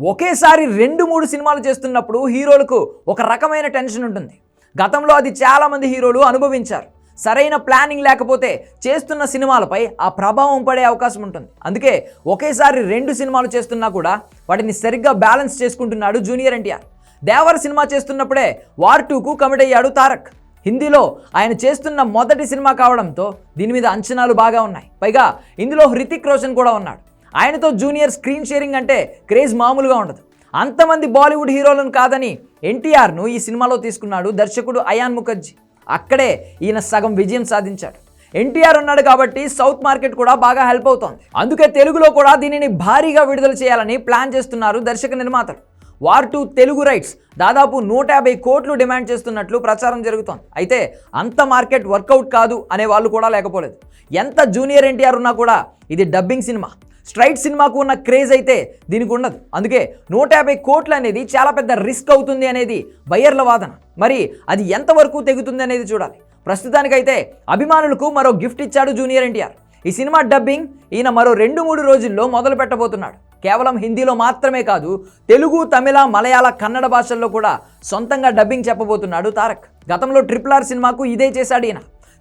ఒకేసారి రెండు మూడు సినిమాలు చేస్తున్నప్పుడు హీరోలకు ఒక రకమైన టెన్షన్ ఉంటుంది. గతంలో అది చాలామంది హీరోలు అనుభవించారు. సరైన ప్లానింగ్ లేకపోతే చేస్తున్న సినిమాలపై ఆ ప్రభావం పడే అవకాశం ఉంటుంది. అందుకే ఒకేసారి రెండు సినిమాలు చేస్తున్నా కూడా వాటిని సరిగ్గా బ్యాలెన్స్ చేసుకుంటున్నాడు జూనియర్ ఎన్టీఆర్. దేవర సినిమా చేస్తున్నప్పుడే వార్ టూకు కమిట్ అయ్యాడు తారక్. హిందీలో ఆయన చేస్తున్న మొదటి సినిమా కావడంతో దీని మీద అంచనాలు బాగా ఉన్నాయి. పైగా ఇందులో హృతిక్ రోషన్ కూడా ఉన్నాడు. ఆయనతో జూనియర్ స్క్రీన్ షేరింగ్ అంటే క్రేజ్ మామూలుగా ఉండదు. అంతమంది బాలీవుడ్ హీరోలను కాదని ఎన్టీఆర్ను ఈ సినిమాలో తీసుకున్నాడు దర్శకుడు అయాన్ ముఖర్జీ. అక్కడే ఈయన సగం విజయం సాధించాడు. ఎన్టీఆర్ ఉన్నాడు కాబట్టి సౌత్ మార్కెట్ కూడా బాగా హెల్ప్ అవుతోంది. అందుకే తెలుగులో కూడా దీనిని భారీగా విడుదల చేయాలని ప్లాన్ చేస్తున్నారు దర్శక నిర్మాతలు. వార్ టు తెలుగు రైట్స్ దాదాపు నూట యాభై కోట్లు డిమాండ్ చేస్తున్నట్లు ప్రచారం జరుగుతోంది. అయితే అంత మార్కెట్ వర్కౌట్ కాదు అనే వాళ్ళు కూడా లేకపోలేదు. ఎంత జూనియర్ ఎన్టీఆర్ ఉన్నా కూడా ఇది డబ్బింగ్ సినిమా. స్ట్రైట్ సినిమాకు ఉన్న క్రేజ్ అయితే దీనికి ఉండదు. అందుకే నూట యాభై కోట్లు అనేది చాలా పెద్ద రిస్క్ అవుతుంది అనేది బయ్యర్ల వాదన. మరి అది ఎంతవరకు తెగుతుంది అనేది చూడాలి. ప్రస్తుతానికైతే అభిమానులకు మరో గిఫ్ట్ ఇచ్చాడు జూనియర్ ఎన్టీఆర్. ఈ సినిమా డబ్బింగ్ ఈయన మరో రెండు మూడు రోజుల్లో మొదలు పెట్టబోతున్నాడు. కేవలం హిందీలో మాత్రమే కాదు తెలుగు తమిళ మలయాళ కన్నడ భాషల్లో కూడా సొంతంగా డబ్బింగ్ చెప్పబోతున్నాడు తారక్. గతంలో ట్రిపుల్ ఆర్ సినిమాకు ఇదే చేశాడు ఈయన.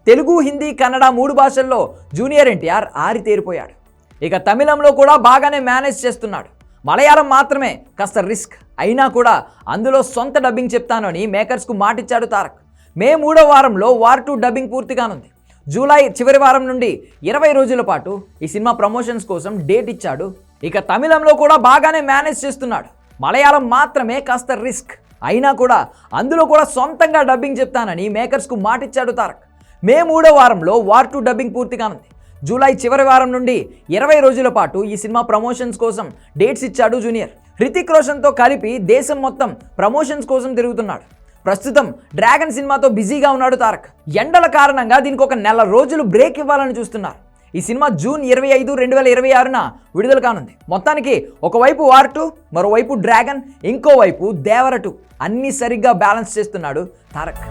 తెలుగు హిందీ కన్నడ మూడు భాషల్లో జూనియర్ ఎన్టీఆర్ ఆరితేరిపోయాడు. ఇక తమిళంలో కూడా బాగానే మేనేజ్ చేస్తున్నాడు. మలయాళం మాత్రమే కాస్త రిస్క్. అయినా కూడా అందులో సొంత డబ్బింగ్ చెప్తానని మేకర్స్కు మాటిచ్చాడు తారక్. మే మూడో వారంలో వార్ టూ డబ్బింగ్ పూర్తిగానుంది. జూలై చివరి వారం నుండి ఇరవై రోజుల పాటు ఈ సినిమా ప్రమోషన్స్ కోసం డేట్ ఇచ్చాడు. ఇక తమిళంలో కూడా బాగానే మేనేజ్ చేస్తున్నాడు. మలయాళం మాత్రమే కాస్త రిస్క్. అయినా కూడా అందులో కూడా సొంతంగా డబ్బింగ్ చెప్తానని మేకర్స్కు మాటిచ్చాడు తారక్. మే మూడో వారంలో వార్ టూ డబ్బింగ్ పూర్తిగానుంది. జూలై చివరి వారం నుండి ఇరవై రోజుల పాటు ఈ సినిమా ప్రమోషన్స్ కోసం డేట్స్ ఇచ్చాడు జూనియర్. హృతిక్ రోషన్తో కలిపి దేశం మొత్తం ప్రమోషన్స్ కోసం తిరుగుతున్నాడు. ప్రస్తుతం డ్రాగన్ సినిమాతో బిజీగా ఉన్నాడు తారక్. ఎండల కారణంగా దీనికి ఒక నెల రోజులు బ్రేక్ ఇవ్వాలని చూస్తున్నారు. ఈ సినిమా జూన్ ఇరవై ఐదు రెండు వేల ఇరవై ఆరున విడుదల కానుంది. మొత్తానికి ఒకవైపు వార్ టూ మరోవైపు డ్రాగన్ ఇంకోవైపు దేవర టూ అన్నీ సరిగ్గా బ్యాలెన్స్ చేస్తున్నాడు తారక్.